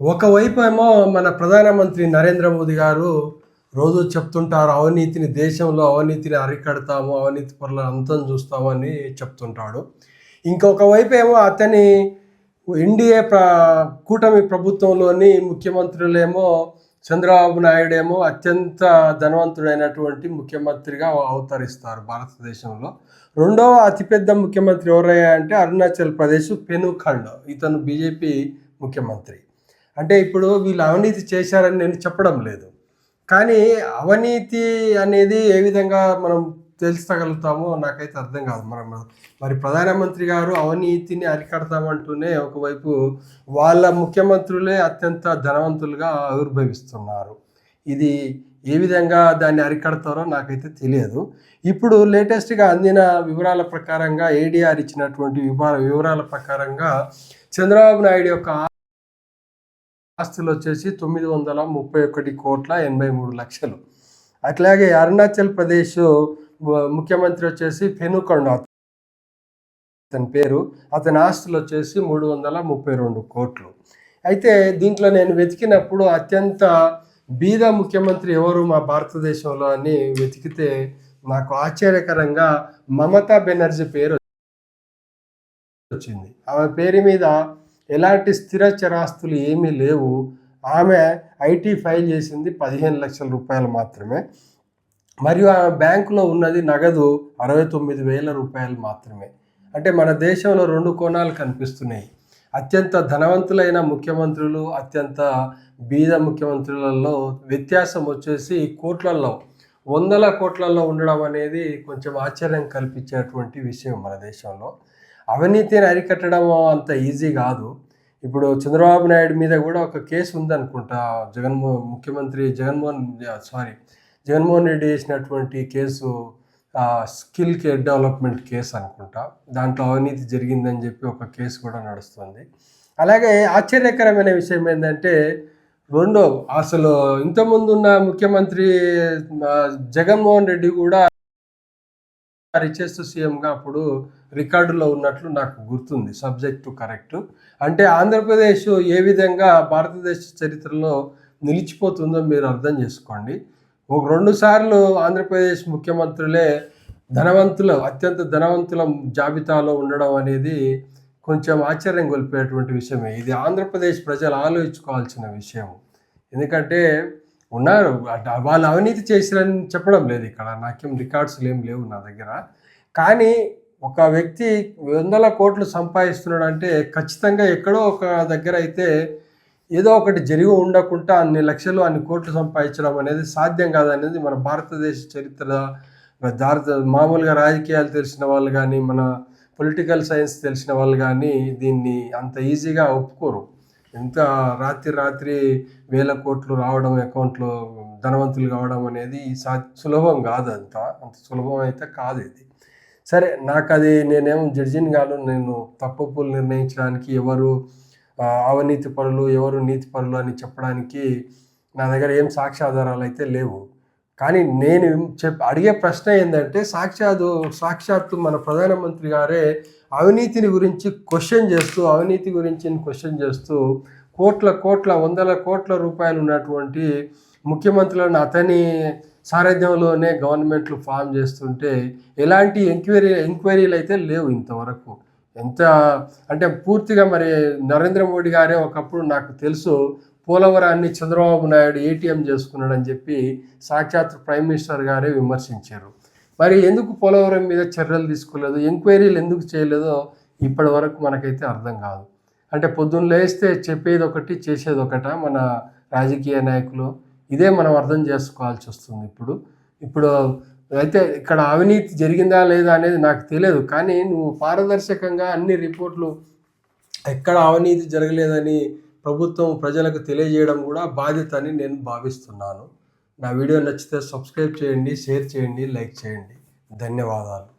ఒకవైపు ఏమో మన ప్రధానమంత్రి నరేంద్ర మోదీ గారు రోజు చెప్తుంటారు అవినీతిని దేశంలో అవినీతిని అరికడతాము అవినీతి పరుల అంతం చూస్తామని చెప్తుంటాడు. ఇంకొక వైపు ఏమో అతని ఎన్డీఏ ప్ర కూటమి ప్రభుత్వంలోని ముఖ్యమంత్రులేమో చంద్రబాబు నాయుడు ఏమో అత్యంత ధనవంతుడైనటువంటి ముఖ్యమంత్రిగా అవతరిస్తారు భారతదేశంలో. రెండవ అతిపెద్ద ముఖ్యమంత్రి ఎవరయ్యా అంటే అరుణాచల్ ప్రదేశ్ పెనుఖండ్ ఇతను బీజేపీ ముఖ్యమంత్రి. అంటే ఇప్పుడు వీళ్ళు అవినీతి చేశారని నేను చెప్పడం లేదు. కానీ అవినీతి అనేది ఏ విధంగా మనం తెలుసుకోగలుగుతామో నాకైతే అర్థం కాదు. మనం మరి ప్రధానమంత్రి గారు అవినీతిని అరికడతామంటూనే ఒకవైపు వాళ్ళ ముఖ్యమంత్రులే అత్యంత ధనవంతులుగా ఆవిర్భవిస్తున్నారు. ఇది ఏ విధంగా దాన్ని అరికడతారో నాకైతే తెలియదు. ఇప్పుడు లేటెస్ట్గా అందిన వివరాల ప్రకారంగా ఏడీఆర్ ఇచ్చినటువంటి వివరాల ప్రకారంగా చంద్రబాబు నాయుడు యొక్క ఆస్తులు వచ్చేసి తొమ్మిది వందల ముప్పై ఒకటి కోట్ల ఎనభై మూడు లక్షలు. అట్లాగే అరుణాచల్ ప్రదేశ్ ముఖ్యమంత్రి వచ్చేసి పెనుకొండ అతని పేరు. అతని ఆస్తులు వచ్చేసి మూడు వందల ముప్పై రెండు కోట్లు. అయితే దీంట్లో నేను వెతికినప్పుడు అత్యంత బీద ముఖ్యమంత్రి ఎవరు మా భారతదేశంలో అని వెతికితే నాకు ఆశ్చర్యకరంగా మమతా బెనర్జీ పేరు వచ్చింది. ఆమె పేరు మీద ఎలాంటి స్థిర చరాస్తులు ఏమీ లేవు. ఆమె ఐటీ ఫైల్ చేసింది పదిహేను లక్షల రూపాయలు మాత్రమే. మరియు ఆమె బ్యాంకులో ఉన్నది నగదు అరవై తొమ్మిది వేల రూపాయలు మాత్రమే. అంటే మన దేశంలో రెండు కోణాలు కనిపిస్తున్నాయి. అత్యంత ధనవంతులైన ముఖ్యమంత్రులు అత్యంత బీద ముఖ్యమంత్రులలో వ్యత్యాసం వచ్చేసి కోట్లల్లో వందల కోట్లలో ఉండడం అనేది కొంచెం ఆశ్చర్యం కల్పించేటువంటి విషయం మన దేశంలో. అవినీతిని అరికట్టడం అంత ఈజీ కాదు. ఇప్పుడు చంద్రబాబు నాయుడు మీద కూడా ఒక కేసు ఉందనుకుంటా. జగన్మోహన్ ముఖ్యమంత్రి జగన్మోహన్ సారీ జగన్మోహన్ రెడ్డి చేసినటువంటి case skill care development case అనుకుంటా. దాంట్లో అవినీతి జరిగిందని చెప్పి ఒక కేసు కూడా నడుస్తుంది. అలాగే ఆశ్చర్యకరమైన విషయం ఏంటంటే రెండో అసలు ఇంతకుముందు ఉన్న ముఖ్యమంత్రి జగన్మోహన్ రెడ్డి కూడా రిచెస్ట్ సీఎంగా అప్పుడు రికార్డులో ఉన్నట్లు నాకు గుర్తుంది సబ్జెక్టు కరెక్ట్ అంటే ఆంధ్రప్రదేశ్ ఏ విధంగా భారతదేశ చరిత్రలో నిలిచిపోతుందో మీరు అర్థం చేసుకోండి. ఒక రెండు సార్లు ఆంధ్రప్రదేశ్ ముఖ్యమంత్రులే ధనవంతుల అత్యంత ధనవంతుల జాబితాలో ఉండడం అనేది కొంచెం ఆశ్చర్యం గొలిపేటువంటి విషయమే. ఇది ఆంధ్రప్రదేశ్ ప్రజలు ఆలోచించుకోవాల్సిన విషయం. ఎందుకంటే ఉన్నారు. వాళ్ళు అవినీతి చేసిరని చెప్పడం లేదు ఇక్కడ. నాకేం రికార్డ్స్ ఏం లేవు నా దగ్గర. కానీ ఒక వ్యక్తి వందల కోట్లు సంపాదిస్తున్నాడు అంటే ఖచ్చితంగా ఎక్కడో ఒక దగ్గర అయితే ఏదో ఒకటి జరిగి ఉండకుండా అన్ని లక్షలు అన్ని కోట్లు సంపాదించడం అనేది సాధ్యం కాదనేది మన భారతదేశ చరిత్ర. భారత మామూలుగా రాజకీయాలు తెలిసిన వాళ్ళు కానీ మన పొలిటికల్ సైన్స్ తెలిసిన వాళ్ళు కానీ దీన్ని అంత ఈజీగా ఒప్పుకోరు. ఎంత రాత్రి రాత్రి వేల కోట్లు రావడం అకౌంట్లో ధనవంతులు కావడం అనేది సా సులభం కాదు అంత అంత సులభం అయితే కాదు ఇది. సరే నాకు అది నేనేం జడ్జిని కాను నేను తప్పులు నిర్ణయించడానికి ఎవరు అవినీతి పరులు ఎవరు నీతి పరులు అని చెప్పడానికి నా దగ్గర ఏం సాక్ష్యాధారాలు అయితే లేవు. కానీ నేను చెప్ అడిగే ప్రశ్న ఏంటంటే సాక్షాత్తు సాక్షాత్తు మన ప్రధానమంత్రి గారే అవినీతిని గురించి క్వశ్చన్ చేస్తూ అవినీతి గురించి క్వశ్చన్ చేస్తూ కోట్ల కోట్ల వందల కోట్ల రూపాయలు ఉన్నటువంటి ముఖ్యమంత్రులను అతని సారథ్యంలోనే గవర్నమెంట్లు ఫామ్ చేస్తుంటే ఎలాంటి ఎంక్వైరీ ఎంక్వైరీలు అయితే లేవు ఇంతవరకు. ఎంత అంటే పూర్తిగా మరి నరేంద్ర మోడీ గారే ఒకప్పుడు నాకు తెలుసు పోలవరాన్ని చంద్రబాబు నాయుడు ఏటీఎం చేసుకున్నాడని చెప్పి సాక్షాత్ ప్రైమ్ మినిస్టర్ గారే విమర్శించారు. మరి ఎందుకు పోలవరం మీద చర్యలు తీసుకోలేదు? ఎంక్వైరీలు ఎందుకు చేయలేదో ఇప్పటి వరకు మనకైతే అర్థం కాదు. అంటే పొద్దున్న లేస్తే చెప్పేది ఒకటి చేసేది ఒకట? మన రాజకీయ నాయకులు ఇదే మనం అర్థం చేసుకోవాల్సి వస్తుంది ఇప్పుడు. ఇప్పుడు అయితే ఇక్కడ అవినీతి జరిగిందా లేదా అనేది నాకు తెలియదు. కానీ నువ్వు పారదర్శకంగా అన్ని రిపోర్ట్లు ఎక్కడ అవినీతి జరగలేదని ప్రభుత్వం ప్రజలకు తెలియజేయడం కూడా బాధ్యత అని నేను భావిస్తున్నాను. నా వీడియో నచ్చితే సబ్స్క్రైబ్ చేయండి షేర్ చేయండి లైక్ చేయండి. ధన్యవాదాలు.